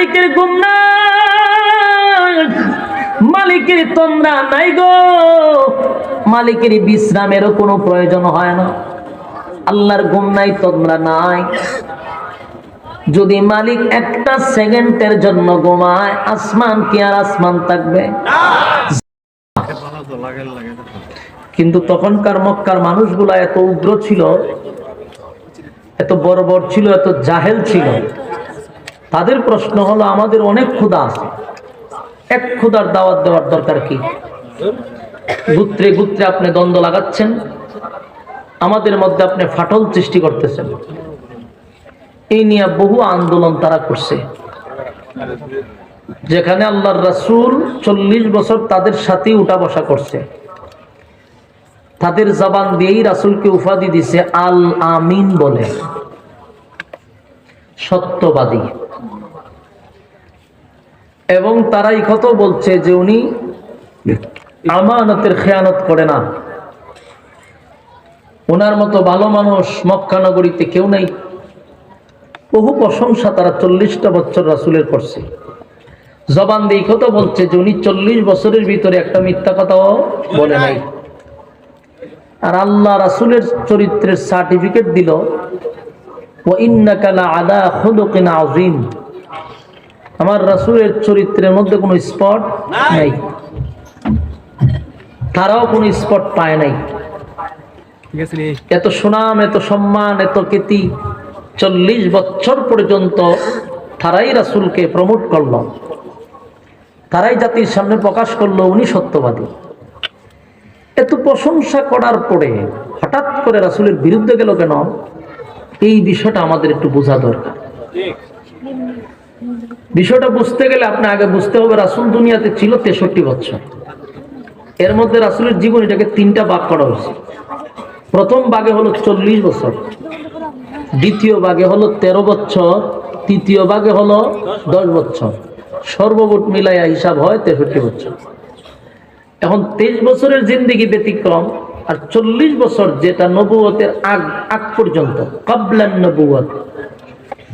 মালিকের নাই মালিকের তন্দ্রা নাই গো। মালিকের বিশ্রামেরও কোনো প্রয়োজন হয় না। আল্লাহর গুম নাই তন্দ্রা নাই। যদি মালিক একটা সেকেন্ডের জন্য ঘুমায়, আসমান কি আর আসমান থাকবে? কিন্তু তখনকার মক্কার মানুষগুলা এত উগ্র ছিল, এত বর্বর ছিল, এত জাহেল ছিল। তাদের প্রশ্ন হলো, আমাদের অনেক ক্ষুধা আছে। এক ক্ষুধার দাওয়াত দেওয়ার দরকার কি? গুত্রে গুত্রে আপনি দ্বন্দ্ব লাগাচ্ছেন। আমাদের মধ্যে আপনি ফাটল সৃষ্টি করতেছেন। এই নিয়ে বহু আন্দোলন তারা করছে। যেখানে আল্লাহর রাসুল চল্লিশ বছর তাদের সাথেই উঠা বসা করছে। তাদের জবান দিয়েই রাসূলকে উপাধি দিছে, আল আমিন বলে। সত্যবাদী। এবং তারা এই কথা বলছে যে উনি আমানতের খেয়ানত করে না। ওনার মতো ভালো মানুষ মক্কা নগরীতে কেউ নাই। বহু প্রশংসা তারা চল্লিশটা বছর রাসুলের করছে। জবান দিয়ে কথা বলছে যে উনি চল্লিশ বছরের ভিতরে একটা মিথ্যা কথাও বলে নাই। আর আল্লাহ রাসুলের চরিত্রের সার্টিফিকেট দিল আজিম আমার রাসুলের চরিত্রের মধ্যে কোনো স্পট নাই। তারাও কোনো স্পট পায় নাই। এত সুনাম এত সম্মান এত কীর্তি চল্লিশ বছর পর্যন্ত তারাই রাসুলকে প্রমোট করল। তারাই জাতির সামনে প্রকাশ করল উনি সত্যবাদী। এত প্রশংসা করার পরে হঠাৎ করে রাসুলের বিরুদ্ধে গেল কেন? এই বিষয়টা আমাদের একটু বোঝা দরকার। বিষয়টা বুঝতে গেলে আপনি আগে বুঝতে হবে, রাসুল দুনিয়াতে ছিল তেষট্টি বছর। এর মধ্যে রাসুলের জীবন এটাকে তিনটা ভাগ করা হয়েছে। প্রথম ভাগে হলো চল্লিশ বছর, দ্বিতীয় ভাগে হলো তেরো বছর, তৃতীয় ভাগে হলো দশ বছর। সর্বমোট মিলাইয়া হিসাব হয় তেষট্টি বছর। এখন তেইশ বছরের জিন্দিগি ব্যতিক্রম আর চল্লিশ বছর যেটা নবুয়তের আগ আগ পর্যন্ত কাবলান নবুয়ত।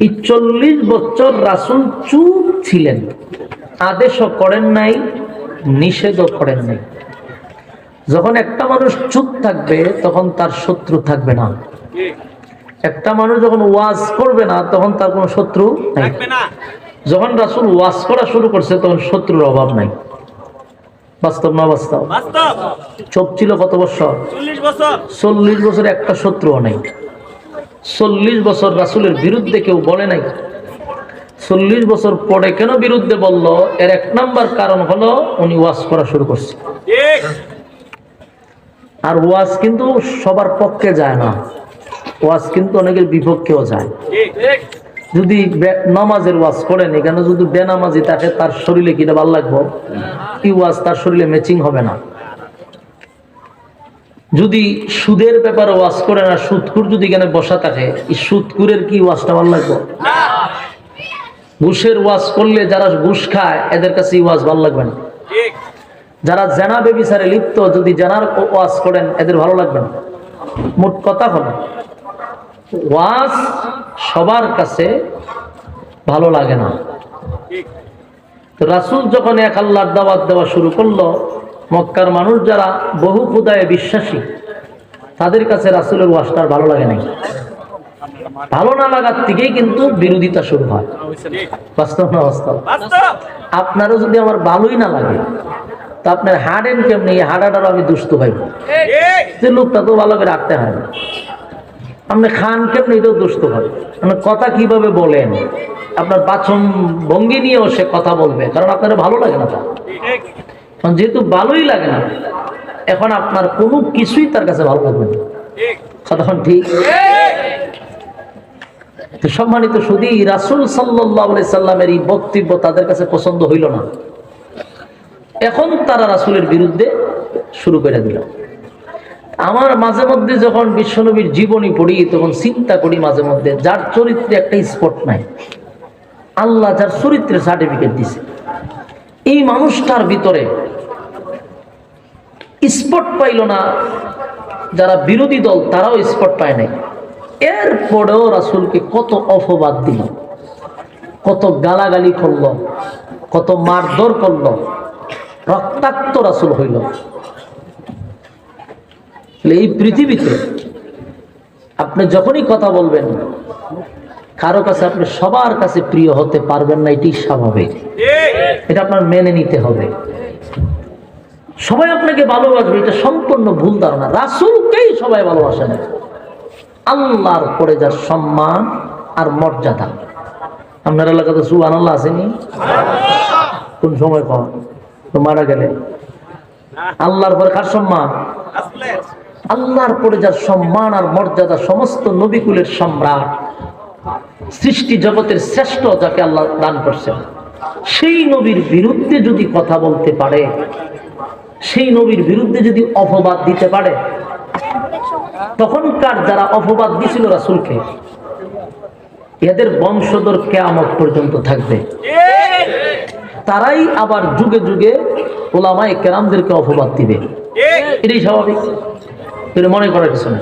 এই চল্লিশ বছর রাসুল চুপ ছিলেন আদেশও করেন নাই নিষেধও করেন নাই। যখন একটা মানুষ চুপ থাকবে তখন তার শত্রু থাকবে না। একটা মানুষ যখন ওয়াজ করবে না তখন তার কোনো শত্রু নাই। যখন রাসুল ওয়াজ করা শুরু করছে তখন শত্রুর অভাব নাই। বাস্তব না বাস্তব? চোখ ছিল কত বছর? চল্লিশ বছর। একটা শত্রুও নাই। চল্লিশ বছর রাসুলের বিরুদ্ধে কেউ বলে নাই। চল্লিশ বছর পরে কেন বিরুদ্ধে বলল? এর এক নাম্বার কারণ হলো উনি ওয়াজ করা শুরু করছে। আর ওয়াজ কিন্তু সবার পক্ষে যায় না। ওয়াজ কিন্তু অনেকের বিপক্ষেও যায়। যদি নামাজের ওয়াজ করেন, এখানে যদি বেনামাজি থাকে, তার শরীরে কিনা ভালো লাগবো? কি ওয়াজ? তার শরীরে ম্যাচিং হবে না। যদি সুদের ব্যাপারে ওয়াজ করে না সুদকুর যদি এখানে বসা থাকে, এই সুদকুরের কি ওয়াজটা ভালো লাগবো? ঘুষের ওয়াজ করলে যারা ঘুষ খায়, এদের কাছে ওয়াজ ভালো লাগবে না। যারা জেনা বেবিচারে লিপ্ত, যদি জেনার ওয়াজ করেন, এদের ভালো লাগবে না। মোট কথা হলো ওয়াজ সবার কাছে ভালো লাগে না। তো রাসুল যখন এক আল্লাহর দাওয়াত দেওয়া শুরু করল মক্কার মানুষ যারা বহু খুদায় বিশ্বাসী তাদের কাছে রাসুলের ওয়াজটা ভালো লাগে নাই। ভালো না লাগার থেকেই কিন্তু বিরোধিতা শুরু হয়। বাস্তব না বাস্তব? আপনারও যদি আমার ভালোই না লাগে তা আপনার হাড়েন কেমনি হাড়াটারও আমি দুষ্ট পাইব যে লোকটা তো ভালো করে রাখতে হয় না আপনি খান কেমনি এটাও দুষ্ট হয় মানে কথা কীভাবে বলেন? আপনার বাচন ভঙ্গি নিয়েও সে কথা বলবে, কারণ আপনার ভালো লাগে না কারণ যেহেতু ভালোই লাগে না, এখন আপনার কোনো কিছুই তার কাছে ভালো লাগবে না। কথাখন ঠিক? সম্মানিত শুধু রাসুল সাল্লামের এই বক্তব্য তাদের কাছে পছন্দ হইল না। এখন তারা রাসুলের বিরুদ্ধে শুরু করে দিল। আমার মাঝে মধ্যে যখন বিশ্বনবীর জীবনী পড়ি, তখন চিন্তা করি মাঝে মধ্যে, যার চরিত্রে একটা স্পট নাই। আল্লাহ যার চরিত্রের সার্টিফিকেট দিছে। এই মানুষটার ভিতরে স্পট পাইল না, যারা বিরোধী দল, তারাও স্পট পায় নাই। এরপরেও রাসুলকে কত অপবাদ দিল, কত গালাগালি করল, কত মারধর করল, রক্তাক্ত রাসুল হইল। এই পৃথিবীতে আপনি যখনই কথা বলবেন, কারও কাছে আপনি সবার কাছে প্রিয় হতে পারবেন না এটি স্বাভাবিক। এটা আপনার মেনে নিতে হবে। সবাই আপনাকে ভালোবাসবে, এটা সম্পূর্ণ ভুল ধারণা। রাসুলকেই সবাই ভালোবাসে না। আল্লাহর পরে যার সম্মান আর মর্যাদা। আপনার এলাকাতে সুবান আল্লাহ আসেনি? কোন সময় কম তো মারা গেলে আল্লাহর পরে কার সম্মান? আল্লাহর পরে যার সম্মান আর মর্যাদা সমস্ত নবিকুলের সম্রাট। সৃষ্টি জগতের শ্রেষ্ঠ যাকে আল্লাহ দান করছেন। সেই নবীর বিরুদ্ধে যদি কথা বলতে পারে সেই নবীর বিরুদ্ধে যদি অপবাদ দিতে পারে তখনকার যারা অপবাদ দিছিল রাসুলকে? এদের বংশধর কেয়ামত পর্যন্ত থাকবে। তারাই আবার যুগে যুগে ওলামায় কেরামদেরকে অপবাদ দিবে। এটাই স্বাভাবিক। এটা মনে করার কিছু না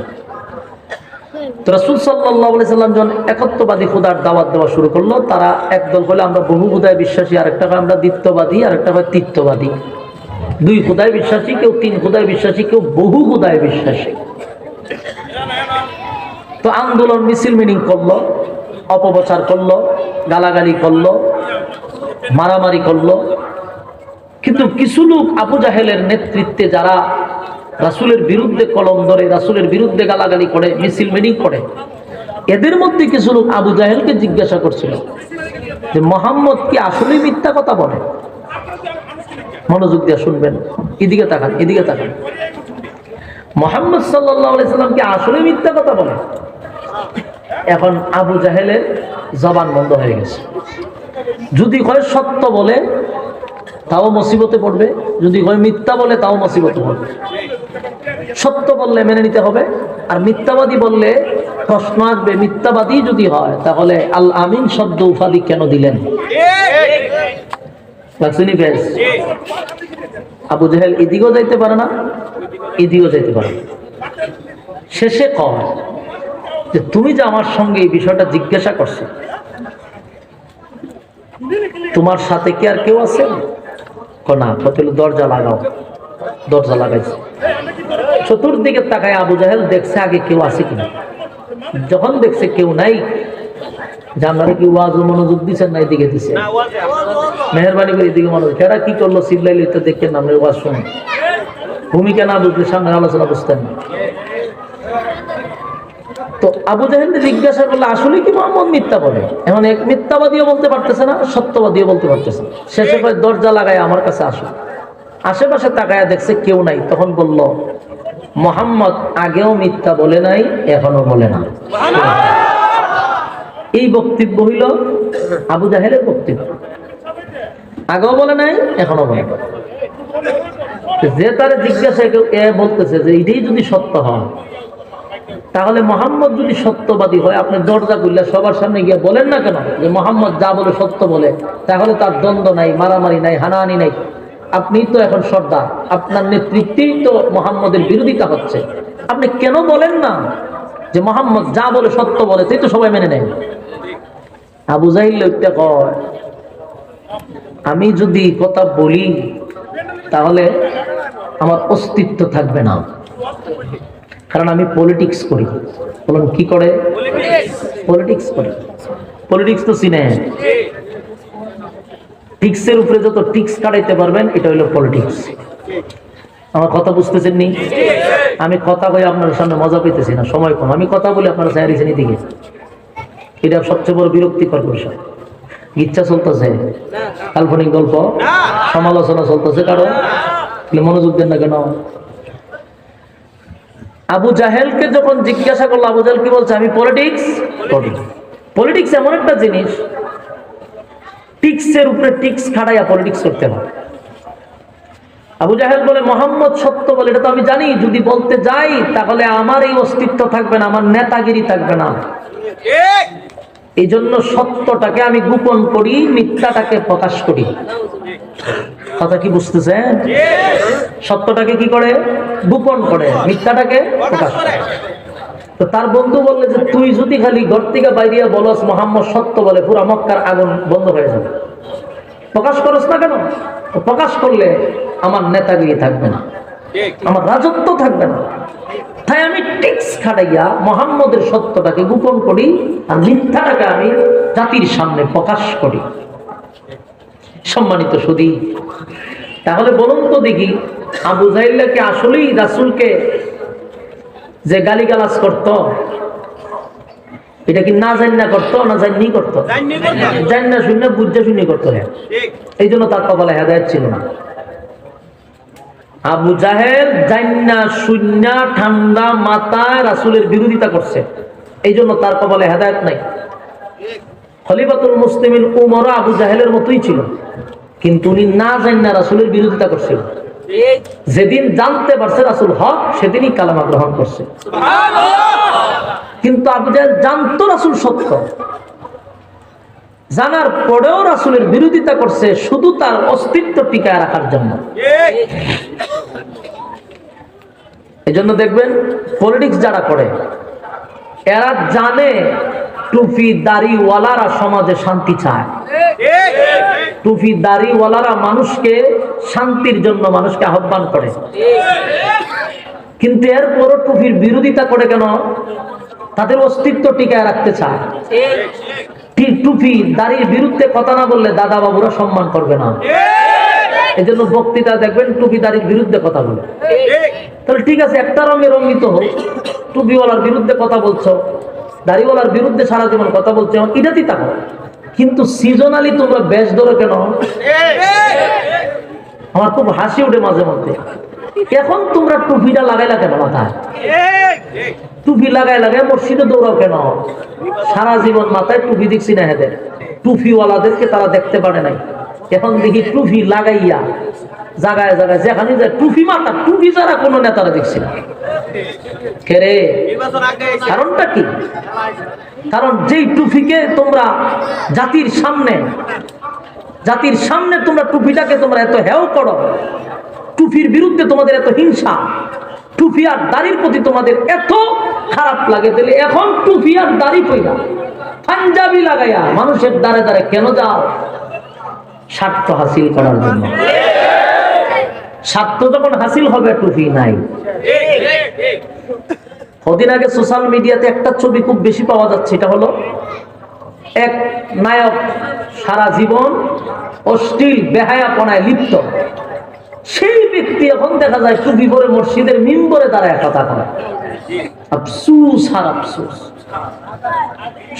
তো রাসুল সাল্লাহ সাল্লাম যখন একত্ববাদী খোদার দাওয়াত দেওয়া শুরু করল, তারা একদল হলে আমরা বহু খুদায় বিশ্বাসী হয় আমরা দ্বিত্ববাদী হয় দুই খুদায় বিশ্বাসী, কেউ তিন খুদায় বিশ্বাসী, কেউ বহু খুদায় বিশ্বাসী। তো আন্দোলন মিছিল মিনিং করল, অপপ্রচার করল, গালাগালি করল, মারামারি করল। কিন্তু কিছু লোক আবু জাহেলের নেতৃত্বে যারা রাসুলের বিরুদ্ধে কলম ধরে, রাসুলের বিরুদ্ধে গালাগালি করে, মিছিল মিটিং করে। এদের মধ্যে কিছু লোক আবু জাহেলকে জিজ্ঞাসা করছিল যে, মোহাম্মদ কি আসলেই মিথ্যা কথা বলে? মনোযোগ দিয়ে শুনবেন। এদিকে তাকান এদিকে তাকান। মোহাম্মদ সাল্লাম কি আসলে মিথ্যা কথা বলে? এখন আবু জাহেলের জবান বন্ধ হয়ে গেছে। যদি হয় সত্য বলে, তাও মুসিবতে পড়বে। যদি হয় মিথ্যা বলে, তাও মুসিবতে পড়বে। সত্য বললে মেনে নিতে হবে, আর মিথ্যাবাদী বললে প্রশ্ন আসবে, মিথ্যাবাদী যদি হয়, তাহলে আল আমিন শব্দ উপাধি কেন দিলেন? আবু জাহেল এদিকেও যাইতে পারে না? এদিকেও যাইতে পারে না। শেষে কয় যে, তুমি যে আমার সঙ্গে এই বিষয়টা জিজ্ঞাসা করছ, তোমার সাথে কি আর কেউ আছে? না দরজা লাগাও। দরজা লাগাইছে। চতুর্দিকে তাকায় আবু জাহেল দেখছে আগে কেউ আছে কিনা। যখন দেখছে কেউ নাই জানারে কি ওয়াজ মনোযোগ দিচ্ছেন না এদিকে দিছে মেহরবানি করে এদিকে মনোযোগ কেরা কি করল? সিল্লাইলি তো দেখেন আমরা ওয়াজ শুনি ভূমিকা না বুঝলে সামনে আলোচনা বুঝতেন না। তো আবু জাহেলকে জিজ্ঞাসা করলে আসলে কি মোহাম্মদ মিথ্যা বলে? এখন এক মিথ্যাবাদীও বলতে পারতেছে না সত্যবাদীও বলতে পারতেছে না। শেষে দরজা লাগায় আমার কাছে আসো। আশেপাশে তাকায়া দেখছে কেউ নাই। তখন বলল মোহাম্মদ আগেও মিথ্যা বলে নাই এখনও বলে না। এই বক্তব্য হইল আবু জাহেলের বক্তব্য। আগেও বলে নাই এখনও বলে না। যে তারা জিজ্ঞাসা এ বলতেছে যে এটাই যদি সত্য হয় তাহলে মোহাম্মদ যদি সত্যবাদী হয় আপনি দরজা খুললে সবার সামনে গিয়ে বলেন না কেন? যে মোহাম্মদ যা বলে সত্য বলে তাহলে তার দ্বন্দ্ব নাই মারামারি নাই হানাহানি নাই। আপনি তো এখন সর্দার। আপনার নেতৃত্বেই তো মোহাম্মদের বিরোধিতা হচ্ছে। আপনি কেন বলেন না যে মোহাম্মদ যা বলে সত্য বলে সেই তো সবাই মেনে নেয়। আবু জাহিল লোকটা কয় আমি যদি কথা বলি তাহলে আমার অস্তিত্ব থাকবে না। কারণ আমি পলিটিক্স করি। বলুন কি করে? পলিটিক্স করে। পলিটিক্স তো চিনে টিক্সের উপরে যত টিক্স কাটাইতে পারবেন, এটা হলো পলিটিক্স আমার কথা বুঝতেছেন নি? আমি কথা কই আপনার সামনে মজা পেতেছি না, সময় কম। আমি কথা বলি আপনারা চাইছেন দিকে এটা সবচেয়ে বড় বিরক্তিকর বিষয়। ইচ্ছা চলতেছে। কাল্পনিক গল্প। সমালোচনা চলতেছে কারণ। মনোযোগ দেন না কেন? আবু জাহেলকে যখন জিজ্ঞাসা করল, আবু জাহেল কি বলছে? আমি পলিটিক্স পলিটিক্স এমন একটা জিনিস টিক্সের উপরে টিক্স খাটাইয়া পলিটিক্স করতে হয়। আবু জাহেল বলে, মোহাম্মদ সত্য বলে, এটা তো আমি জানি। যদি বলতে যাই, তাহলে আমার এই অস্তিত্ব থাকবে না, আমার নেতাগিরি থাকবে না। এই জন্য সত্যটাকে আমি গোপন করি, মিথ্যাটাকে প্রকাশ করি। কথা কি বুঝতেছেন? সত্যটাকে কি করে? গোপন করে, মিথ্যাটাকে প্রকাশ করে। তো তার বন্ধু বললে যে, তুই যদি খালি ঘর থেকে বাইরিয়া বলস, মোহাম্মদ সত্য বলে, পুরো মক্কার আগুন বন্ধ হয়ে যাবে। প্রকাশ করস না কেন? প্রকাশ করলে আমার নেতাগিরি থাকবে না, আমার রাজত্ব থাকবে না। তাই আমি টিক্স খাটাইয়া মোহাম্মদের সত্যটাকে গোপন করি আর মিথ্যাটাকে আমি জাতির সামনে প্রকাশ করি। সম্মানিত সুদী, তাহলে বলুন তো দেখি, আবু জাইল্লাকে আসলেই রাসুলকে যে গালিগালাজ করত এটা কি না জান না করতো না জানি করতো? জানি না শুনে বুঝে শুনে করতো হ্যাঁ এই জন্য তার কপালে হেদায়ত ছিল না। আবু জাহেল জান্না শূন্য ঠান্ডা মাথায় রাসুলের বিরোধিতা করছে। এই জন্য তার কপালে হেদায়ত নাই। খলিফাতুল মুসলিমিন উমর আবু জাহেলের মতোই ছিল। কিন্তু উনি না জান্না রাসুলের বিরোধিতা করছিল। যেদিন জানতে পারছে রাসুল হক, সেদিনই কালামা গ্রহণ করছে। কিন্তু আবু জাহেল জানতো রাসুল সত্য। জানার পরেও রাসুলের বিরোধিতা করছে শুধু তার অস্তিত্ব টিকায় রাখার জন্য। এই জন্য দেখবেন পলিটিক্স যারা করে, এরা জানে টুপি, দাড়িওয়ালারা সমাজে শান্তি চায়। টুপি দাড়িওয়ালারা মানুষকে শান্তির জন্য মানুষকে আহ্বান করে। কিন্তু এরপরও টুপির বিরোধিতা করে কেন? তাদের অস্তিত্ব টিকায় রাখতে চায়। টুপি দাড়ির বিরুদ্ধে কথা না বললে দাদা বাবুরা সম্মান করবে না। এই জন্য বক্তৃতা দেখবেন টুপি দাড়ির বিরুদ্ধে কথা বলে। তাহলে ঠিক আছে, একটা রঙে রঙিত হোক টুপিওয়ালার বিরুদ্ধে কথা বলছো, দাড়িওয়ালার বিরুদ্ধে সারা জীবন কথা বলছো এটাতেই থাকো কিন্তু সিজনালি তোমরা বেশ ধরো কেন? আমার খুব হাসি ওঠে মাঝে মধ্যে। এখন তোমরা টুপিটা লাগাইলা কেন মাথায়? টুপি লাগাই লাগাই মসজিদে দৌড়াও কেন? সারা জীবন মাথায় টুপি দেখছি না হেদের টুপিওয়ালাদেরকে তারা দেখতে পারে নাই। এখন দেখি টুপি লাগাইয়া জাগায় জাগায়, যেখানে যায় টুপি মাথা টুপি ছাড়া কোনো নেতারা দেখছি না। কে রে? নির্বাচন আগে কারণটা কি? কারণ যেই টুপিকে তোমরা জাতির সামনে জাতির সামনে তোমরা টুপিটাকে তোমরা এত হেও করো, টুপির বিরুদ্ধে তোমাদের এত হিংসা, টুপি আর দাড়ির প্রতি তোমাদের এত খারাপ লাগে, তাহলে এখন টুপি আর দাড়ি পইরা পাঞ্জাবি লাগাইয়া মানুষের দ্বারে দ্বারে কেন যাও? স্বার্থ হাসিল করার জন্য। স্বার্থ যখন হাসিল হবে টুপি নাই। কদিন আগে সোশ্যাল মিডিয়াতে একটা ছবি খুব বেশি পাওয়া যাচ্ছে এটা হলো এক নায়ক সারা জীবন অশ্লীল, বেহায়াপনায় লিপ্ত। সেই ব্যক্তি এখন দেখা যায় টুপি পরে মসজিদের মিম্বরে দাঁড়ায় কথা আফসুস।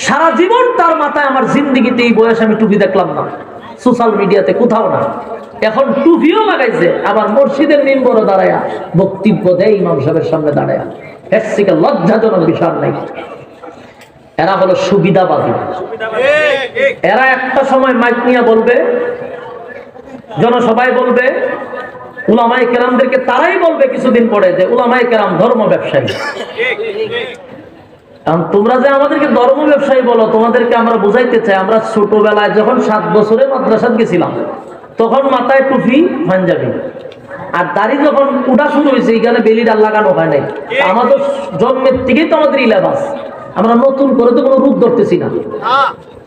সারা জীবন তার মাথায় আমার জিন্দিগিতে এই বয়স আমি টুপি দেখলাম না। সোশ্যাল মিডিয়াতে কোথাও না। এখন টুপিও লাগাইছে, আবার মসজিদের মিম্বরে দাঁড়ায় বক্তব্য দেয় ইমাম সাহেবের সামনে দাঁড়ায়। এর থেকে লজ্জাজনক বিষয় নাই। এরা হলো সুবিধাবাদী। এরা একটা সময় মাইক নিয়ে বলবে, জনসভায় বলবে উলামাই কেরামদেরকে তারাই বলবে কিছুদিন পরে যে উলামাই কেরাম ধর্ম ব্যবসায়ী। কারণ তোমরা যে আমাদেরকে ধর্ম ব্যবসায়ী বলো, তোমাদেরকে আমরা বুঝাইতে চাই, আমরা ছোটবেলায় যখন সাত বছরে মাদ্রাসাত গেছিলাম, তখন মাথায় টুপি, পাঞ্জাবি। আর দাড়ি যখন উঠা শুরু হয়েছে, এখানে বেলিডার লাগানো হয় নাই। আমাদের জন্মের থেকেই তো আমাদের ইলাবাস আমরা নতুন করে তো কোনো রূপ ধরতেছি না।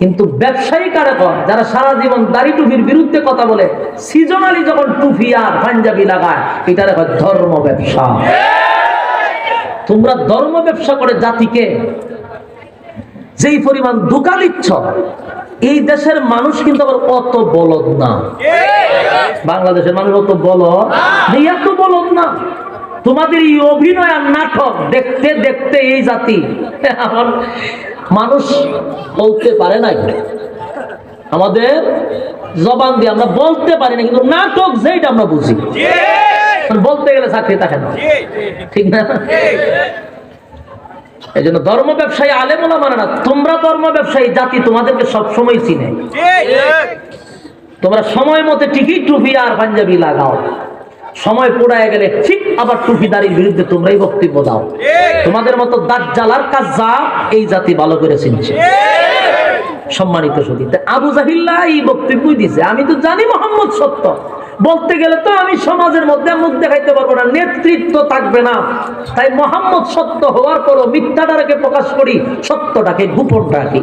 কিন্তু ব্যবসায়ী কারা কর যারা সারা জীবন দাড়ি টুপির বিরুদ্ধে কথা বলে সিজনালি যখন টুপি আর পাঞ্জাবি লাগায় এটা ধর্ম ব্যবসা। তোমরা ধর্ম ব্যবসা করে জাতিকে যেই পরিমাণ দোকা দিচ্ছ, এই দেশের মানুষ কিন্তু আবার অত বলদ না। বাংলাদেশের মানুষ অত বলদ এত বলদ না। তোমাদের এই অভিনয় আর নাটক দেখতে দেখতে এই জাতি আমার মানুষ বলতে পারে না আমাদের জবান দিয়ে আমরা বলতে পারি না, কিন্তু নাটক যেটা আমরা বুঝি। বলতে গেলে চাকরি থাকে না ঠিক না? এই জন্য ধর্ম ব্যবসায়ী আলেমনা মানে না তোমরা ধর্ম ব্যবসায়ী জাতি তোমাদেরকে সবসময় চিনে। তোমরা সময় মতো ঠিকই টুপি আর পাঞ্জাবি লাগাও। সময় পোড়ায় গেলে ঠিক আবার টুপি দাঁড়ির বিরুদ্ধে তোমরাই বক্তব্য দাও। তোমাদের মতো দাঁত জ্বালার কাজ যা এই জাতি ভালো করে চিনছে। সম্মানিত সতী আবু জাহিল্লা এই বক্তব্যই দিছে আমি তো জানি মোহাম্মদ সত্য। বলতে গেলে তো আমি সমাজের মধ্যে মুখ দেখাইতে পারব না, নেতৃত্ব থাকবে না। তাই মোহাম্মদ সত্য হওয়ার পরও মিথ্যাটাকে প্রকাশ করি, সত্যটাকে গোপন রাখি।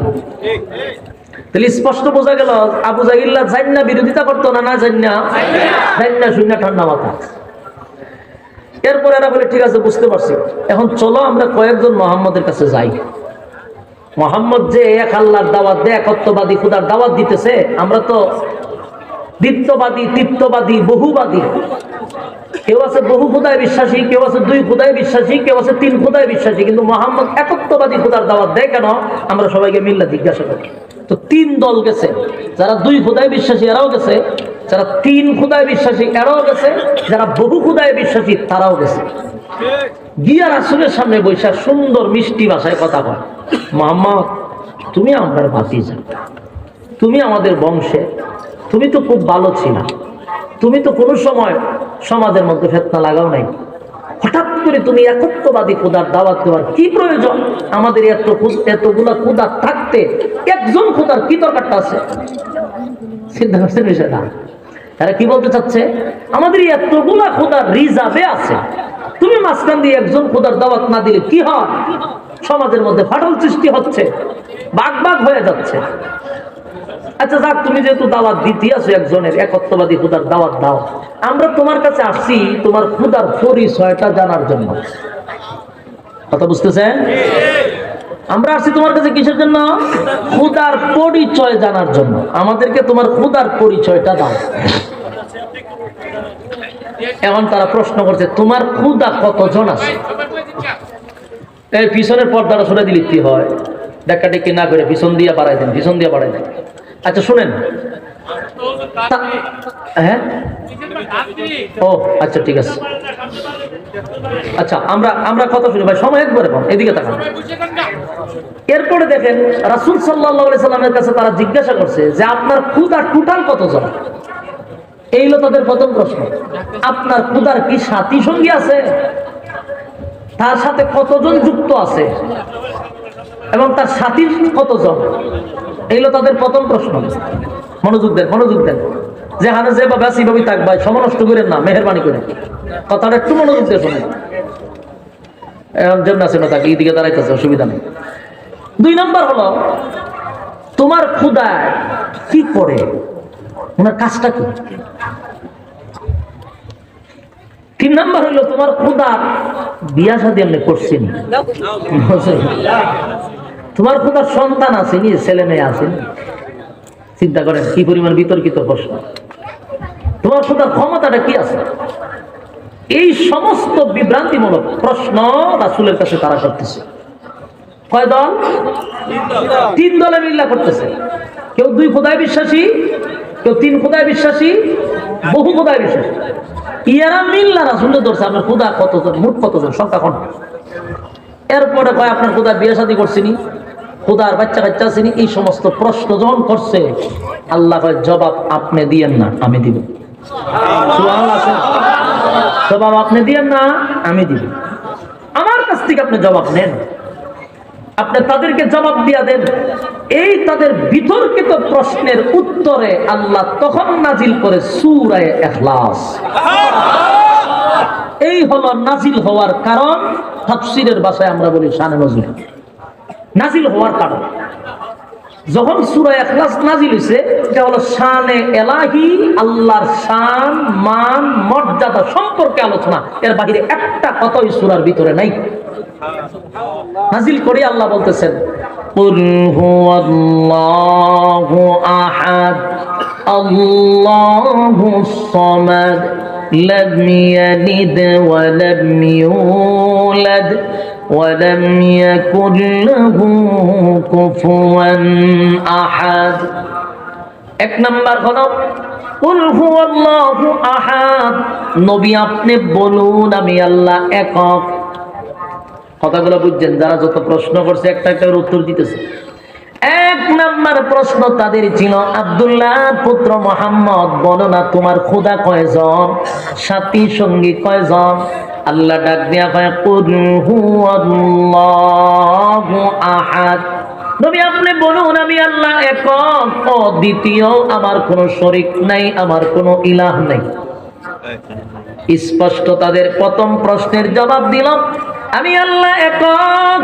তাহলে স্পষ্ট বোঝা গেল, আবু জাহিল্লা জান্না বিরোধিতা করতো না না জান্না শূন্য, ঠান্ডা মাথা। এরপর এরা বলে, ঠিক আছে, বুঝতে পারছি। এখন চলো আমরা কয়েকজন মোহাম্মদের কাছে যাই। মোহাম্মদ যে এক আল্লাহর দাওয়াত একত্ববাদী, খুদার দাওয়াত দিতেছে, আমরা তো দ্বিত্ববাদী, তিত্ববাদী, বহুবাদী। কেউ আছে বহু খুদায় বিশ্বাসী, কেউ আছে দুই খুদায় বিশ্বাসী, কেউ আছে তিন খুদায় বিশ্বাসী, কিন্তু মোহাম্মদ একত্ববাদী খুদার দাওয়াত দেয় কেন? আমরা সবাইকে মিল্লা জিজ্ঞাসা করি। তো তিন দল গেছে, যারা দুই খুদায় বিশ্বাসী এরাও গেছে, যারা তিন খুদায় বিশ্বাসী এরাও গেছে, যারা বহু খুদায় বিশ্বাসী তারাও গেছে। গিয়া রাসুলের সামনে বৈশা সুন্দর মিষ্টি ভাষায় কথা কয় মোহাম্মদ, তুমি আমার ভাতিজা, তুমি আমাদের বংশে তুমি তো খুব ভালো ছিল। তুমি তো কোনো সময় সমাজের মধ্যে ফেতনা লাগাও নাই। হঠাৎ করে তুমি একত্ববাদী খুদার দাওয়াত দেওয়ার কি প্রয়োজন? আমাদের এত এতগুলা খুদার থাকতে একজন খুদার কি দরকারটা আছে? চিন্তা করছেন বিষয়টা। তারা কি বলতে চাচ্ছে? আমাদের এতগুলা খোদার রিজার্ভে আছে। তুমি মাঝখান দিয়ে একজন খোদার দাওয়াত না দিলে কি হয়? সমাজের মধ্যে ফাটল সৃষ্টি হচ্ছে, বাঘ বাঘ হয়ে যাচ্ছে। আচ্ছা যাক, তুমি যেহেতু দাওয়াত দিতে আছো একজনের, একত্ববাদী খুদার দাওয়াত দাও। আমরা তোমার কাছে আসছি তোমার খুদার পরিচয়টা জানার জন্য। কথা বুঝতেছেন? আমরা আসছি তোমার কাছে কিসের জন্য? খুদার পরিচয় জানার জন্য। আমাদেরকে তোমার খুদার পরিচয়টা দাও। এখন তারা প্রশ্ন করছে, তোমার খুদা কতজন আছে? এই পিছনের পর্দাটা সরে দিলে কি হয়? দেখা ডেকে না করে পিছন দিয়ে বাড়াই দেন, পিছন দিয়ে বাড়াই দেন। আচ্ছা শুনেন। হ্যাঁ? ও আচ্ছা ঠিক আছে। আচ্ছা আমরা আমরা কথা শুনি। ভাই, সময় একবারে এদিকে তাকান। এরপরে দেখেন, রাসুল সাল্লাহ সাল্লামের কাছে তারা জিজ্ঞাসা করছে যে, আপনার খুদা টোটাল কতজন? এই হলো তাদের প্রথম প্রশ্ন। আপনার খুদার কি সাথী সঙ্গী আছে? তার সাথে কতজন যুক্ত আছে? এবং তার সাথী কতজন? এই হলো তাদের প্রথম প্রশ্ন। মনোযোগ দেন মনোযোগ দেন। যে হানে যে বা ব্যাসি ভাবি থাক ভাই সমনষ্ট করেন না, মেহরবানি করে কথাটা একটু মনোযোগ দিয়ে শোনেন। এখন যেমন আছে, না তাকে এইদিকে দাঁড়াইতেছে, অসুবিধা নেই। দুই নম্বর হলো, তোমার খুদায় কি করে? ওনার কাজটা কি? তিন নম্বর হলো তোমার খুদার বিয়া শাদি এমনি করছেন। তোমার খুদার সন্তান আসেনি, ছেলে মেয়ে আসেনি। চিন্তা করেন, কি পরিমাণ বিতর্কিত প্রশ্ন। তোমার খুদার ক্ষমতাটা কি আছে? এই সমস্ত বিভ্রান্তিমূলক প্রশ্ন রাসুলের কাছে তারা করতেছে। কয় দল? তিন দলে মিল্লা করতেছে। কেউ দুই খোদায় বিশ্বাসী কেউ তিন খোদায় বিশ্বাসী, বহু খোদায় বিশ্বাসী। ইয়ারা মিল্লা রাসুলে ধরছে, আপনার খোদা কতজন, মোট কতজন, সংখ্যা কোন এরপরে কয়, আপনার খোদা বিয়ে শাদী করছিনি, খোদার বাচ্চা কাচ্চা আসেনি এই সমস্ত প্রশ্ন যখন করছে, আল্লাহ কয়, জবাব আপনি দিয়েন না, আমি দিব। জবাব আপনি দিয়েন না, আমি দিব। আমার কাছ থেকে আপনি জবাব নেন। আপনি তাদেরকে জবাব দিয়া দেন, এই তাদের বিতর্কিত প্রশ্নের উত্তরে আল্লাহ তখন নাজিল করে সুরায় এখলাস এই হলো নাজিল হওয়ার কারণ, তাফসীরের ভাষায় আমরা বলি শানে নজরুল। নাজিল হওয়ার কারণ। যখন সূরা এখলাস নাজিল হইছে, এটা হলো শানে এলাহি, আল্লাহর শান, মান, মর্যাদা সম্পর্কে আলোচনা। এর বাইরে একটা কথাই সূরার ভিতরে নাই। নাজিল করে আল্লাহ বলতেছেন قل هو الله أحد الله الصمد لم يلد ولم يولد ولم يكن له كفوا أحد এক নাম্বার হলো কুল হুয়াল্লাহু আহাদ নবী আপনি বলুন আমি আল্লাহ একক কথাগুলো বুঝছেন? যারা যত প্রশ্ন করছে, একটা একটা উত্তর দিতেছে। এক নাম্বার প্রশ্ন তাদের ছিল, আব্দুল্লাহ, পুত্র মোহাম্মদ, বলো না তোমার খোদা কয়জন? সাথী, সঙ্গী কয়জন? আল্লাহ ডাক দিয়া কয়, কুল আহাদ। নবী, আপনি বলুন, আমি আল্লাহ একক। অদ্বিতীয় আমার কোনো শরিক নাই, আমার কোনো ইলাহ নাই। স্পষ্ট তাদের প্রথম প্রশ্নের জবাব দিলাম, আমি আল্লাহ একক।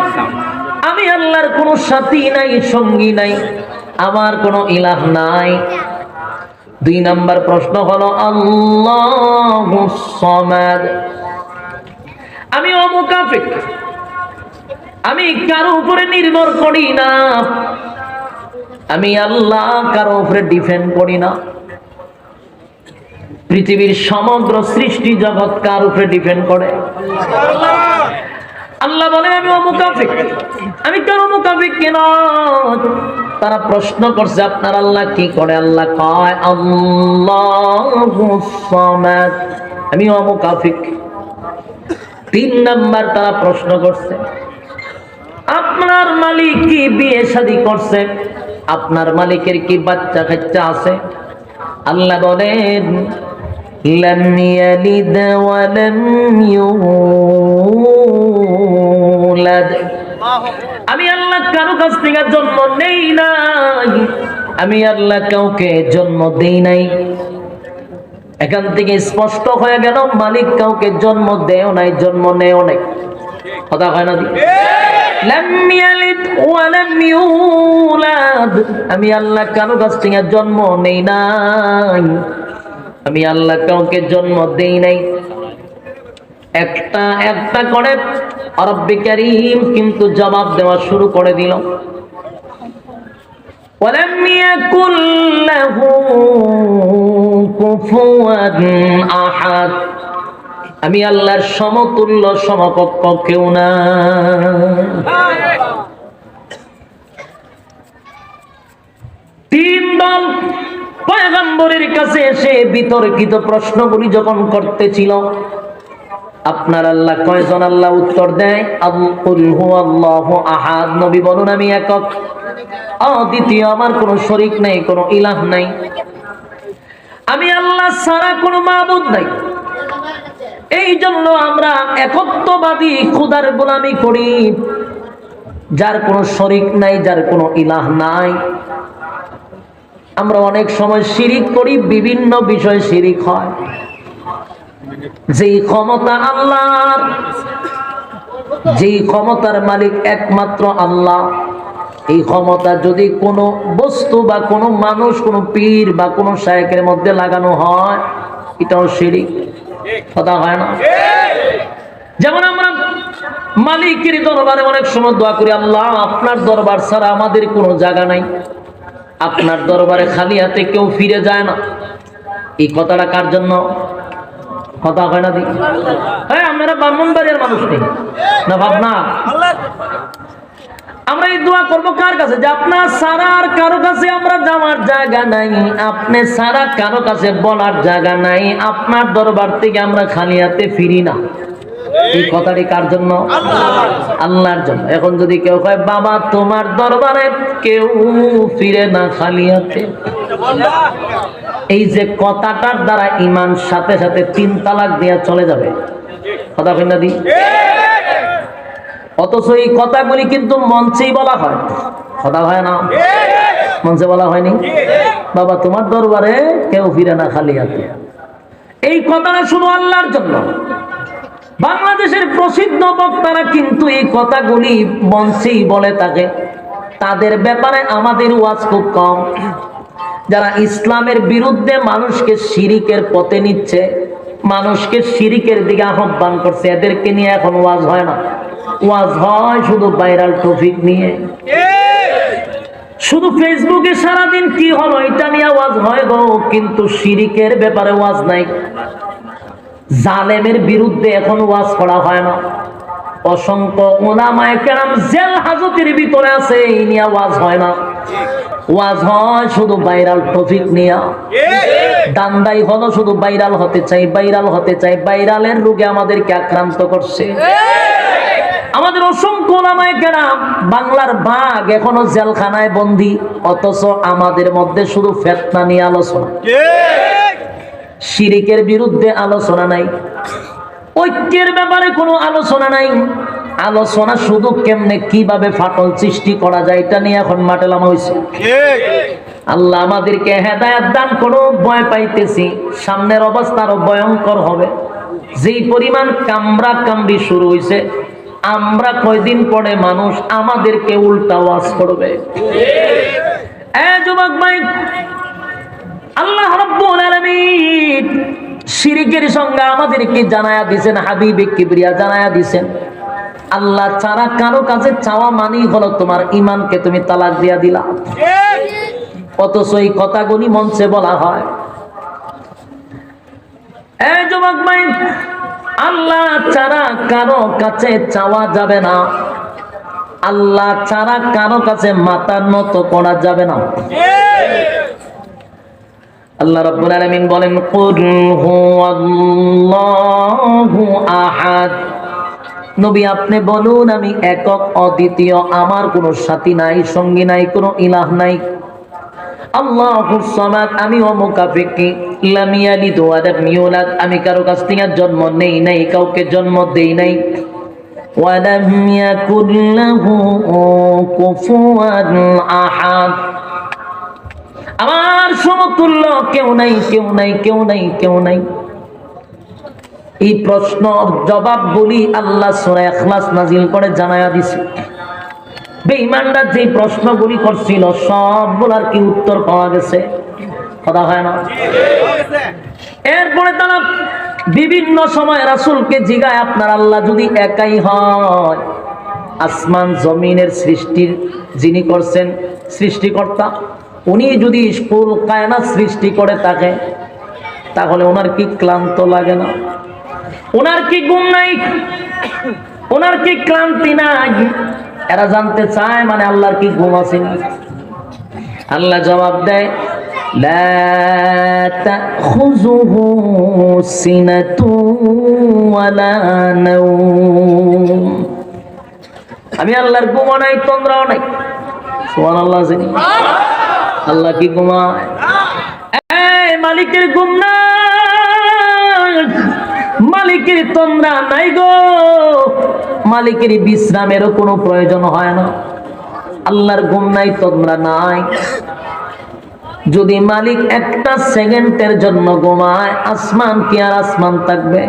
আমি আল্লাহর কোনো সাথী নাই, সঙ্গী নাই, আমার কোনো ইলাহ নাই। দুই নাম্বার প্রশ্ন হলো, আল্লাহ আমি অমুকাফিক। আমি কারও উপরে নির্ভর করি না। আমি আল্লাহ কারও উপরে ডিফেন্ড করি না। পৃথিবীর সমগ্র সৃষ্টি জগৎ কার উপরে ডিপেন্ড করে? আল্লাহ বলে আমি অমুকাফিক আমি কারও মুকাফিক কেন তারা প্রশ্ন করছে, আপনার আল্লাহ কি করে? আল্লাহ কয়, আল্লাহ আমি অমুকাফিক তিন নাম্বার তারা প্রশ্ন করছে, আপনার মালিক কি বিয়ে শাদী করছে? আপনার মালিকের কি বাচ্চা কাচ্চা আছে? আল্লাহ বলেন لم يلد ولم يولد আমি আল্লাহ কারো কাছ থেকে জন্ম নেই নাই আমি আল্লাহ কাউকে জন্ম দেই নাই এখান থেকে স্পষ্ট হয়ে গেল মালিক কাউকে জন্ম দেও নাই জন্ম নেও নাই কথা হয় না দি? লাম ইয়ালিদ ওয়া লাম ইউলাদ। আমি আল্লাহ কারো কাছ থেকে জন্ম নেই নাই আমি আল্লাহ কাউকে জন্ম দেই নাই একটা একটা করে রব্বি কারীম কিন্তু জবাব দেওয়া শুরু করে দিল ولم يكن له كفوا احد আমি আল্লাহর সমতুল্য সমকক্ষ কেউ না তিন দল পয়গম্বরের কাছে এসে বিতর্কিত প্রশ্নগুলি যখন করতেছিল, আপনার আল্লাহ কয়জন আল্লাহ উত্তর দেয়? আমি একক। আমার শরিক নাই, কোনো ইলাহ নাই। আমি আল্লাহ ছাড়া কোনো মাবুদ নাই। এই জন্য আমরা একত্ববাদী, খুদার গোলামি করি। যার কোনো শরিক নাই, যার কোনো ইলাহ নাই। আমরা অনেক সময় শিরিক করি, বিভিন্ন বিষয় শিরিক হয়। যেই ক্ষমতা আল্লাহর যেই ক্ষমতার মালিক একমাত্র আল্লাহ, এই ক্ষমতা যদি কোনো বস্তু বা কোনো মানুষ, কোনো পীর বা কোনো শায়কের মধ্যে লাগানো হয়, এটাও শিরিক। কথা হয় না? যেমন আমরা মালিকের দরবারে অনেক সময় দোয়া করি, আল্লাহ আপনার দরবার ছাড়া আমাদের কোনো জায়গা নাই। আপনার দরবারে খালি হাতে কেউ ফিরে যায় না। এই কথাটা কার জন্য? কথা হয় না হ্যাঁ আমরা ব্রাহ্মণবাড়িয়ার মানুষ নেই। না, ভাবনা। আমরা এই দোয়া করব কার কাছে? যে আপনার সারা আর কারও কাছে আমরা যাওয়ার জায়গা নাই। আপনি সারা কারও কাছে বলার জায়গা নাই। আপনার দরবার থেকে আমরা খালি হাতে ফিরি না। এই কথাটি কার জন্য? আল্লাহর জন্য। এখন যদি কেউ কয়, বাবা, তোমার দরবারে কেউ ফিরে না খালি এই যে কথাটার দ্বারা ইমান সাথে সাথে তিন তালাক চলে যাবে। কথা কই দি? অথচ এই কথাগুলি কিন্তু মঞ্চেই বলা হয়। কথা হয় না? মঞ্চে বলা হয়নি? বাবা, তোমার দরবারে কেউ ফিরে না খালি হাতে। এই কথাটা শুধু আল্লাহর জন্য। বাংলাদেশের প্রসিদ্ধ বক্তারা কিন্তু এই কথাগুলি মঞ্চেই বলে থাকে। তাদের ব্যাপারে আমাদের ওয়াজ খুব কম। যারা ইসলামের বিরুদ্ধে মানুষকে শিরিকের পথে নিচ্ছে, মানুষকে শিরিকের দিকে আহ্বান করছে, এদেরকে নিয়ে এখন ওয়াজ হয় না। ওয়াজ হয় শুধু ভাইরাল টপিক নিয়ে। শুধু ফেসবুকে সারাদিন কি হলো, এটা নিয়ে ওয়াজ হয় গো, কিন্তু শিরিকের ব্যাপারে ওয়াজ নাই। জালেমের বিরুদ্ধে এখন ওয়াজ করা হয় না। অসংখ্য ওলামায়ে কেরাম জেল হাজতের ভিতরে আছে, এই নিয়ে ওয়াজ হয় না। ওয়াজ হয় শুধু ভাইরাল টপিক নিয়া। দান্দাই হলো শুধু ভাইরাল হতে চাই, ভাইরাল হতে চাই, ভাইরালের রোগে আমাদেরকে আক্রান্ত করছে। আমাদের অসংখ্য ওলামায়ে কেরাম বাংলার বাঘ এখনও জেলখানায় বন্দি, অথচ আমাদের মধ্যে শুধু ফেতনা নিয়ে আলোচনা। শিরিকের বিরুদ্ধে আলোচনা নাই। ঐক্যের ব্যাপারে কোনো আলোচনা নাই। আলোচনা শুধু কেমনে কীভাবে ফাটল সৃষ্টি করা যায় এটা নিয়ে এখন মাঠে নামা হয়েছে আল্লাহ আমাদেরকে হেদায়াত দান করো, ভয় পাইতেছি। সামনের অবস্থা আরও ভয়ঙ্কর হবে। যেই পরিমাণ কামড়া কামড়ি শুরু হয়েছে আমরা কয়দিন পরে মানুষ আমাদেরকে উল্টা ওয়াজ করবে। যুবক ভাই আল্লাহ রাব্বুল আলামিন শিরিকের সঙ্গে আমাদেরকে জানায়া দিবেন হাবিবে কিবরিয়া জানায়া দিবেন আল্লাহ ছাড়া কারও কাছে চাওয়া মানেই হলো তোমার ইমানকে তুমি তালাক দিয়া দিলা। অথচ এই কথাগুলি মঞ্চে বলা হয়। এই যুবক ভাই, আল্লাহ ছাড়া কারও কাছে চাওয়া যাবে না। আল্লাহ ছাড়া কারও কাছে মাতার মতো করা যাবে না। আল্লাহ রাব্বুল আলামিন বলেন, কুল হুয়াল্লাহু আহাদ। নবী, আপনি বলুন, আমি একক, অদ্বিতীয়, আমার কোনো সাথী নাই, সঙ্গী নাই, কোনো ইলাহ নাই। আল্লাহুস সামাদ, আমি অমুকাফিকি, লাম ইয়ালিদ ওয়া লাম ইউলাদ, আমি কারও কাছ থেকে জন্ম নেই নাই, কাউকে জন্ম দেই নাই। ওয়া লাম ইয়াকুল লাহু কুফুয়ান আহাদ। আমার সমতুল্য কেউ নাই কেউ নাই কেউ নাই কেউ নাই। এই প্রশ্ন, জবাব বলি আল্লাহ সূরা নাজিল করে জানায়া দিছে। বেঈমানরা যে প্রশ্নগুলি করছিল সবগুলার কি উত্তর পাওয়া গেছে। কথা হয় না? এরপরে তারা বিভিন্ন সময় রাসূলকে জিগায়, আপনার আল্লাহ যদি একাই হয়, আসমান জমিনের সৃষ্টির যিনি করছেন সৃষ্টিকর্তা উনি যদি স্কুল কায়না সৃষ্টি করে থাকে তাহলে ওনার কি ক্লান্ত লাগে না ওনার কি ঘুম নাই ওনার কি ক্লান্তি নাই এরা জানতে চায় মানে আল্লাহর কি ঘুম আসেনি আল্লাহ জবাব দেয় لا تأخذه سنة ولا نوم আমি আল্লাহর ঘুমো নাই তন্দ্রাও নাই সোহান আল্লাহ জানি আল্লাহ কি ঘুমায়? মালিকের ঘুম মালিকের তন্দ্রা নাই গো। মালিকের বিশ্রামেরও কোনো প্রয়োজন হয় না। আল্লাহর ঘুম নাই, তন্দ্রা নাই। যদি মালিক একটা সেকেন্ডের জন্য ঘুমায়, আসমান কি আর আসমান থাকবে?